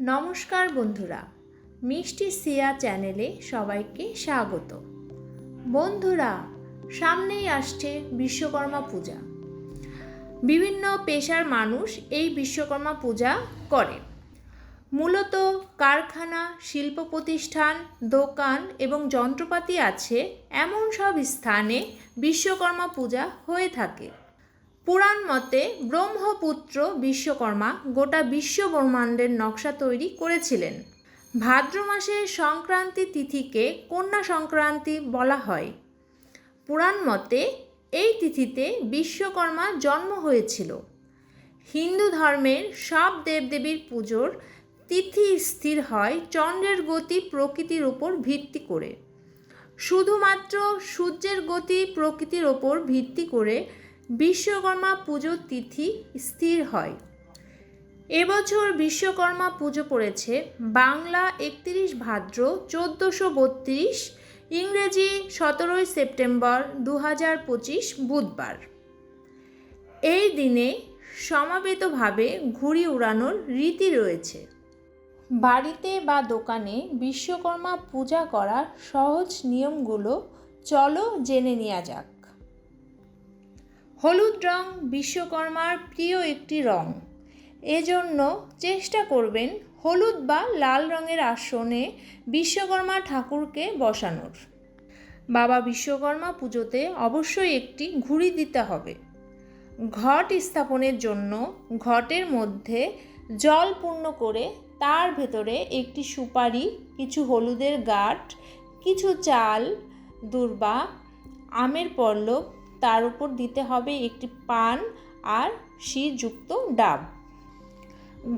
নমস্কার বন্ধুরা, মিষ্টি সিয়া চ্যানেলে সবাইকে স্বাগত। বন্ধুরা, সামনেই আসছে বিশ্বকর্মা পূজা। বিভিন্ন পেশার মানুষ এই বিশ্বকর্মা পূজা করে। মূলত কারখানা, শিল্প প্রতিষ্ঠান, দোকান এবং যন্ত্রপাতি আছে এমন সব স্থানে বিশ্বকর্মা পূজা হয়ে থাকে। পুরাণ মতে ব্রহ্মপুত্র বিশ্বকর্মা গোটা বিশ্ব ব্রহ্মাণ্ডের নকশা তৈরি করেছিলেন। ভাদ্র মাসের সংক্রান্তি তিথিকে কন্যা সংক্রান্তি বলা হয়। পুরাণ মতে এই তিথিতে বিশ্বকর্মা জন্ম হয়েছিল। হিন্দু ধর্মের সব দেবদেবীর পুজোর তিথি স্থির হয় চন্দ্রের গতি প্রকৃতির উপর ভিত্তি করে। শুধুমাত্র সূর্যের গতি প্রকৃতির ওপর ভিত্তি করে বিশ্বকর্মা পুজোর তিথি স্থির হয়। এবছর বিশ্বকর্মা পুজো পড়েছে বাংলা একত্রিশ ভাদ্র চোদ্দোশো বত্রিশ, ইংরেজি সতেরোই সেপ্টেম্বর দু হাজার পঁচিশ বুধবার। এই দিনে সমাবেতভাবে ঘুড়ি উড়ানোর রীতি রয়েছে। বাড়িতে বা দোকানে বিশ্বকর্মা পূজা করার সহজ নিয়মগুলো চলো জেনে নেওয়া যাক। হলুদ রং বিশ্বকর্মার প্রিয় একটি রং। এজন্য চেষ্টা করবেন হলুদ বা লাল রঙের আসনে বিশ্বকর্মা ঠাকুরকে বসানোর। বাবা বিশ্বকর্মা পুজোতে অবশ্যই একটি ঘুড়ি দিতে হবে। ঘট স্থাপনের জন্য ঘটের মধ্যে জল পূর্ণ করে তার ভেতরে একটি সুপারি, কিছু হলুদের গাঠ কিছু চাল, দূর্বা, আমের পল্লব তার উপর দিতে হবে একটি পান আর শিরযুক্ত ডাব।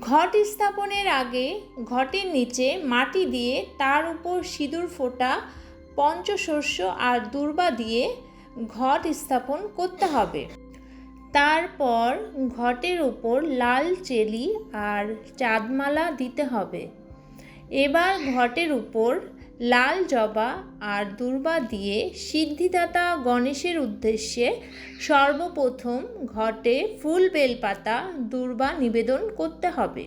ঘট স্থাপনের আগে ঘটের নিচে মাটি দিয়ে তার উপর সিঁদুর ফোঁটা, পঞ্চশস্য আর দুর্বা দিয়ে ঘট স্থাপন করতে হবে। তারপর ঘটের উপর লাল চেলি আর চাঁদমালা দিতে হবে। এবার ঘটের উপর লাল জবা আর দুর্বা দিয়ে সিদ্ধিদাতা গণেশের উদ্দেশ্যে সর্বপ্রথম ঘটে ফুল বেলপাতা দুর্বা নিবেদন করতে হবে।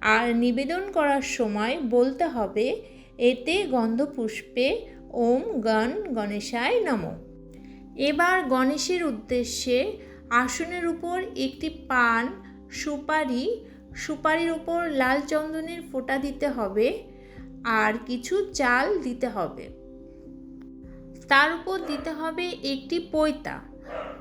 আর নিবেদন করার সময় বলতে হবে, এতে গন্ধপুষ্পে ওম গণ গণেশায় নম। এবার গণেশের উদ্দেশ্যে আসনের উপর একটি পান সুপারি, সুপারির উপর লাল চন্দনের ফোঁটা দিতে হবে। আর কিছু চাল দিতে হবে। তার উপর দিতে হবে একটি পৈতা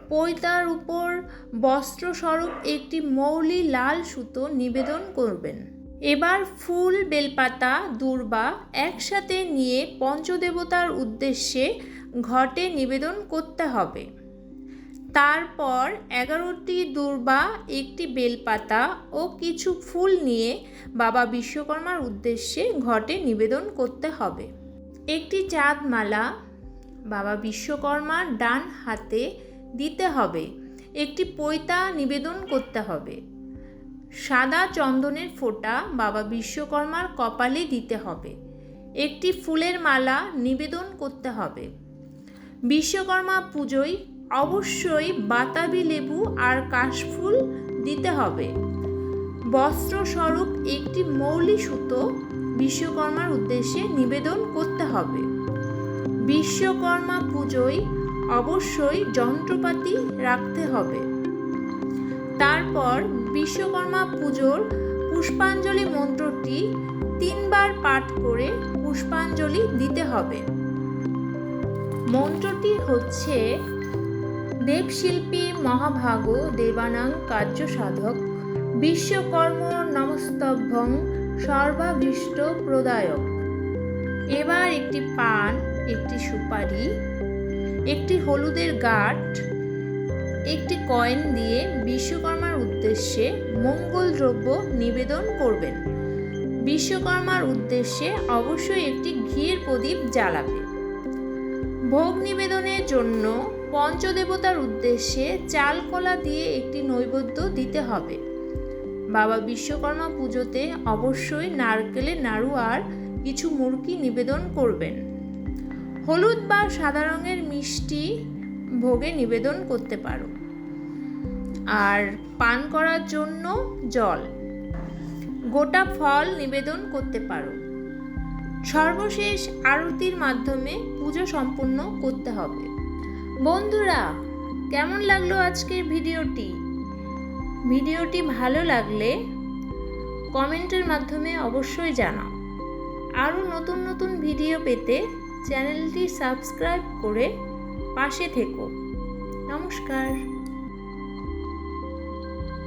পৈতার উপর বস্ত্রস্বরূপ একটি মৌলি লাল সুতো নিবেদন করবেন। এবার ফুল, বেলপাতা, দূর্বা একসাথে নিয়ে পঞ্চদেবতার উদ্দেশ্যে ঘটে নিবেদন করতে হবে। তারপর এগারোটি দূর্বা, একটি বেলপাতা ও কিছু ফুল নিয়ে বাবা বিশ্বকর্মার উদ্দেশ্যে ঘটে নিবেদন করতে হবে। একটি চাঁদমালা বাবা বিশ্বকর্মার ডান হাতে দিতে হবে। একটি পৈতা নিবেদন করতে হবে। সাদা চন্দনের ফোঁটা বাবা বিশ্বকর্মার কপালে দিতে হবে। একটি ফুলের মালা নিবেদন করতে হবে। বিশ্বকর্মা পুজোয় অবশ্যই বাতাবি লেবু আর কাশফুল দিতে হবে। বস্ত্রস্বরূপ একটি মৌলি সুতো বিশ্বকর্মার উদ্দেশ্যে নিবেদন করতে হবে। বিশ্বকর্মা পুজোয় অবশ্যই যন্ত্রপাতি রাখতে হবে। তারপর বিশ্বকর্মা পুজোর পুষ্পাঞ্জলি মন্ত্রটি তিনবার পাঠ করে পুষ্পাঞ্জলি দিতে হবে। মন্ত্রটি হচ্ছে দেবশিল্পী মহাভাগ দেবানাং কার্য সাধক বিশ্বকর্ম নমস্তভ্যং সর্বাভীষ্ট প্রদায়ক। এবার একটি পান, একটি সুপারি, একটি হলুদের গাঁট, একটি কয়েন দিয়ে বিশ্বকর্মার উদ্দেশ্যে মঙ্গল দ্রব্য নিবেদন করবেন। বিশ্বকর্মার উদ্দেশ্যে অবশ্যই একটি ঘিয়ের প্রদীপ জ্বালাবে। ভোগ নিবেদনের জন্য পঞ্চদেবতার উদ্দেশ্যে চাল কলা দিয়ে একটি নৈবেদ্য দিতে হবে। বাবা বিশ্বকর্মা পুজোতে অবশ্যই নারকেলের নাড়ু আর কিছু মুরকি নিবেদন করবেন। হলুদ বা সাদা রঙের মিষ্টি ভোগে নিবেদন করতে পারো। আর পান করার জন্য জল। গোটা ফল নিবেদন করতে পারো। সর্বশেষ আরতির মাধ্যমে পুজো সম্পূর্ণ করতে হবে। বন্ধুরা, কেমন লাগল আজকের ভিডিওটি? ভিডিওটি ভালো লাগলে কমেন্টের মাধ্যমে অবশ্যই জানাও। আরও নতুন নতুন ভিডিও পেতে চ্যানেলটি সাবস্ক্রাইব করে পাশে থেকো। নমস্কার।